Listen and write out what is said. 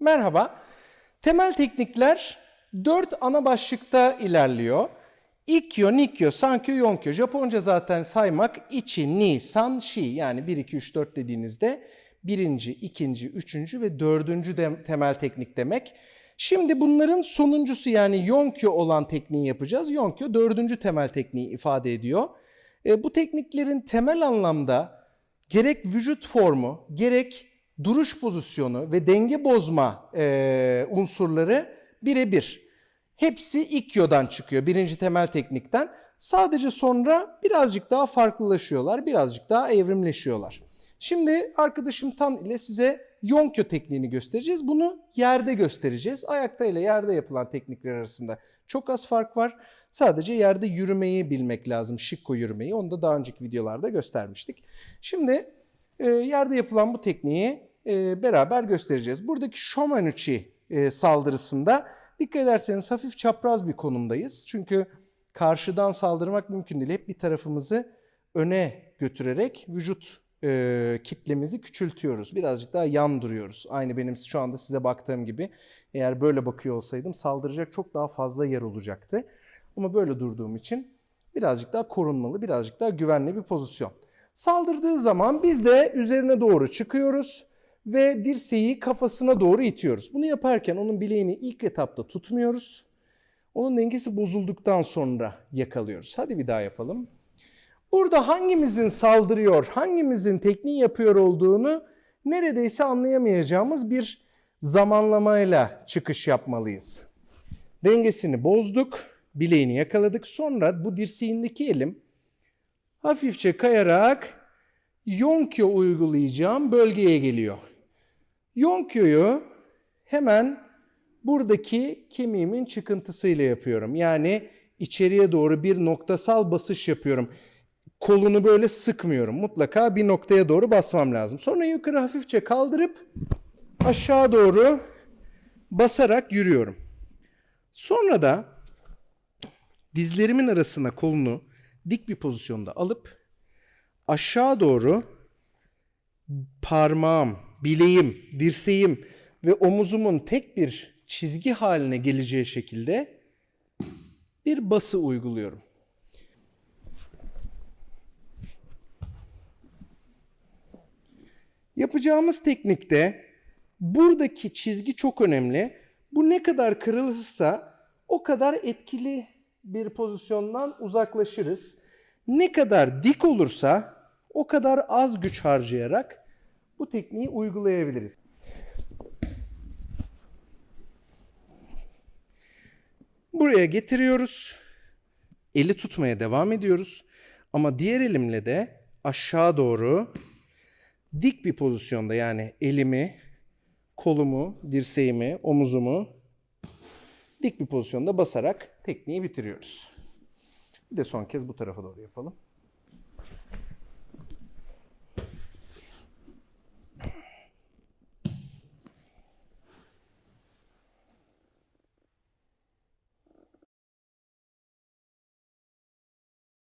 Merhaba. Temel teknikler 4 ana başlıkta ilerliyor. Ikkyo, Nikkyo, Sankyo, Yonkyo. Japonca zaten saymak ichi, ni, san, shi yani 1, 2, 3, 4 dediğinizde birinci, ikinci, üçüncü ve dördüncü de temel teknik demek. Şimdi bunların sonuncusu yani Yonkyo olan tekniği yapacağız. Yonkyo dördüncü temel tekniği ifade ediyor. E, bu tekniklerin temel anlamda gerek vücut formu, gerek duruş pozisyonu ve denge bozma e, unsurları birebir. Hepsi Ikkyo'dan çıkıyor, birinci temel teknikten. Sadece sonra birazcık daha farklılaşıyorlar, birazcık daha evrimleşiyorlar. Şimdi arkadaşım Tan ile size Yonkyo tekniğini göstereceğiz. Bunu yerde göstereceğiz. Ayakta ile yerde yapılan teknikler arasında çok az fark var. Sadece yerde yürümeyi bilmek lazım. Shikko yürümeyi. Onu da daha önceki videolarda göstermiştik. Şimdi e, yerde yapılan bu tekniği e, beraber göstereceğiz. Buradaki Shomanuchi e, saldırısında dikkat ederseniz hafif çapraz bir konumdayız. Çünkü karşıdan saldırmak mümkün değil. Hep bir tarafımızı öne götürerek vücut e, kitlemizi küçültüyoruz. Birazcık daha yan duruyoruz. Aynı benim şu anda size baktığım gibi. Eğer böyle bakıyor olsaydım saldıracak çok daha fazla yer olacaktı. Ama böyle durduğum için birazcık daha korunmalı, birazcık daha güvenli bir pozisyon. Saldırdığı zaman biz de üzerine doğru çıkıyoruz ve dirseği kafasına doğru itiyoruz. Bunu yaparken onun bileğini ilk etapta tutmuyoruz. Onun dengesi bozulduktan sonra yakalıyoruz. Hadi bir daha yapalım. Burada hangimizin saldırıyor, hangimizin tekniği yapıyor olduğunu neredeyse anlayamayacağımız bir zamanlamayla çıkış yapmalıyız. Dengesini bozduk, bileğini yakaladık. Sonra bu dirseğindeki elim hafifçe kayarak Yonkyo uygulayacağım bölgeye geliyor. Yonkyo'yu hemen buradaki kemiğimin çıkıntısıyla yapıyorum. Yani içeriye doğru bir noktasal basış yapıyorum. Kolunu böyle sıkmıyorum. Mutlaka bir noktaya doğru basmam lazım. Sonra yukarı hafifçe kaldırıp aşağı doğru basarak yürüyorum. Sonra da dizlerimin arasına kolunu dik bir pozisyonda alıp aşağı doğru parmağım, bileğim, dirseğim ve omuzumun tek bir çizgi haline geleceği şekilde bir bası uyguluyorum. Yapacağımız teknikte buradaki çizgi çok önemli. Bu ne kadar kırılırsa o kadar etkili bir pozisyondan uzaklaşırız. Ne kadar dik olursa o kadar az güç harcayarak bu tekniği uygulayabiliriz. Buraya getiriyoruz. Eli tutmaya devam ediyoruz. Ama diğer elimle de aşağı doğru dik bir pozisyonda yani elimi, kolumu, dirseğimi, omuzumu dik bir pozisyonda basarak tekniği bitiriyoruz. Bir de son kez bu tarafa doğru yapalım.